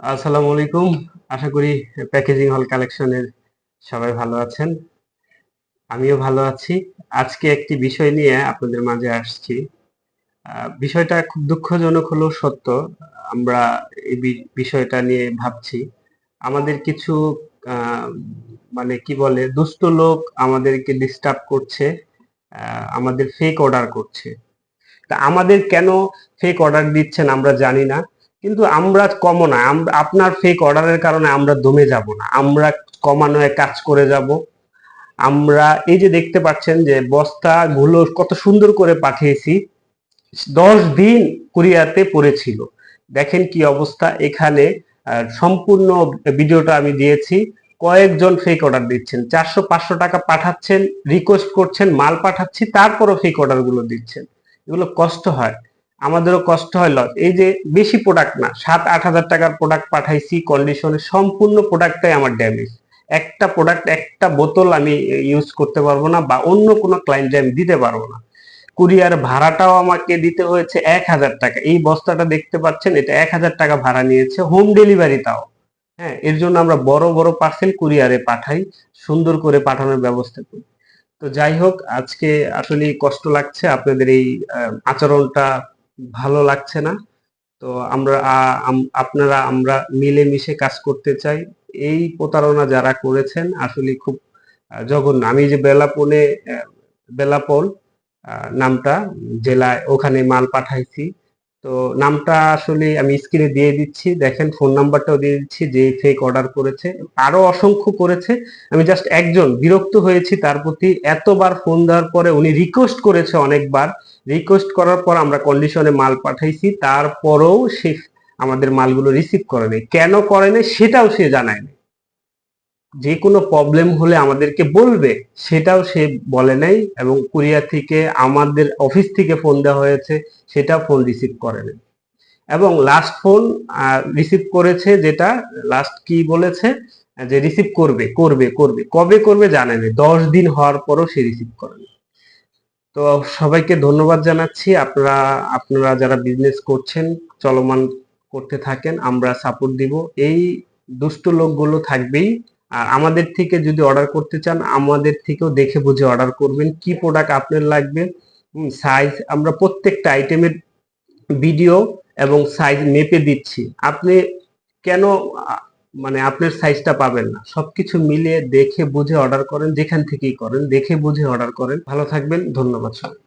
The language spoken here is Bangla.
আসসালামু আলাইকুম। আশা করি প্যাকেজিং হল কালেকশনের সবাই ভালো আছেন। আমিও ভালো আছি। আজকে একটি বিষয় নিয়ে আপনাদের মাঝে আসছি। বিষয়টা খুব দুঃখজনক হলেও সত্য। আমরা এই বিষয়টা নিয়ে ভাবছি। আমাদের কিছু মানে কি বলে, দুষ্ট লোক আমাদেরকে ডিস্টার্ব করছে আমাদের ফেক অর্ডার করছে। তা আমাদের কেন ফেক অর্ডার দিচ্ছেন আমরা জানি না। কিন্তু আমরা কমো না আপনার ফেক অর্ডারের কারণে আমরা দমে যাব না, আমরা কমানোয় কাজ করে যাব। আমরা এই যে দেখতে পাচ্ছেন যে বস্তাগুলো কত সুন্দর করে পাঠিয়েছি, দশ দিন কুরিয়াতে পড়েছিল। দেখেন কি অবস্থা, এখানে সম্পূর্ণ ভিডিওটা আমি দিয়েছি, কয়েকজন ফেক অর্ডার দিচ্ছেন, চারশো পাঁচশো টাকা পাঠাচ্ছেন রিকোয়েস্ট করছেন, মাল পাঠাচ্ছি, তারপরও ফেক অর্ডারগুলো দিচ্ছেন। এগুলো কষ্ট হয়। আমাদেরও কষ্ট হয় লস এই যে বেশি প্রোডাক্ট না, সাত, আট হাজার টাকার প্রোডাক্ট পাঠাইছি কন্ডিশনে সম্পূর্ণ প্রোডাক্টটাই আমার ড্যামেজ একটা প্রোডাক্ট একটা বোতল আমি ইউজ করতে পারব না বা অন্য কোনো ক্লায়েন্টে আমি দিতে পারব না। কুরিয়ার ভাড়াটাও আমাকে দিতে হয়েছে এক হাজার টাকা। এই বস্তাটা দেখতে পাচ্ছেন, এটা এক হাজার টাকা ভাড়া নিয়েছে হোম ডেলিভারি তাও। হ্যাঁ এর জন্য আমরা বড় বড় পার্সেল কুরিয়ারে পাঠাই, সুন্দর করে পাঠানোর ব্যবস্থা করি। তো যাই হোক, আজকে আসলে কষ্ট লাগছে আপনাদের এই আচরণটা ভালো লাগছে না। তো আমরা আপনারা, আমরা মিলেমিশে কাজ করতে চাই। এই প্রতারণা যারা করেছেন আসলে খুব জঘন্য। আমি যে বেলাপনে বেলাপল নামটা, জেলায় ওখানে মাল পাঠাইছি। তো নামটা আসলে আমি স্ক্রিনে দিয়ে দিচ্ছি। দেখেন ফোন নাম্বারটাও দিয়ে দিচ্ছি যে ফেক অর্ডার করেছে। আরও অসংখ্য করেছে। আমি জাস্ট একজন বিরক্ত হয়েছি তার প্রতি। এতবার ফোন দেওয়ার পরে উনি রিকোয়েস্ট করেছে অনেকবার। রিকোয়েস্ট করার পর আমরা কন্ডিশনে মাল পাঠাইছি। তারপরেও সে আমাদের মালগুলো রিসিভ করেনি কেন করেনি সেটাও সে জানায়নি যে কোনো প্রবলেম হলে আমাদেরকে বলবে, সেটাও সে বলে নাই এবং কুরিয়ার থেকে, আমাদের অফিস থেকে ফোন দেওয়া হয়েছে সেটা ফোন রিসিভ করেনি এবং লাস্ট ফোন রিসিভ করেছে যেটা লাস্ট কি বলেছে? যে রিসিভ করবে করবে করবে। কবে করবে জানে জানেনি দশ দিন হওয়ার পরও সে রিসিভ করেনি তো সবাইকে ধন্যবাদ জানাচ্ছি। আপনারা আপনারা যারা বিজনেস করছেন, চলমান করতে থাকেন, আমরা সাপোর্ট দিব। এই দুষ্ট লোকগুলো থাকবেই। আর আমাদের থেকে যদি অর্ডার করতে চান, আমাদের থেকেও দেখে বুঝে অর্ডার করবেন কি প্রোডাক্ট আপনার লাগবে। সাইজ আমরা প্রত্যেকটা আইটেমের ভিডিও এবং সাইজ মেপে দিচ্ছি। আপনি কেন মানে আপনার সাইজটা পাবেন না? সবকিছু মিলিয়ে দেখে বুঝে অর্ডার করেন, যেখান থেকেই করেন, দেখে বুঝে অর্ডার করেন। ভালো থাকবেন, ধন্যবাদ সবাই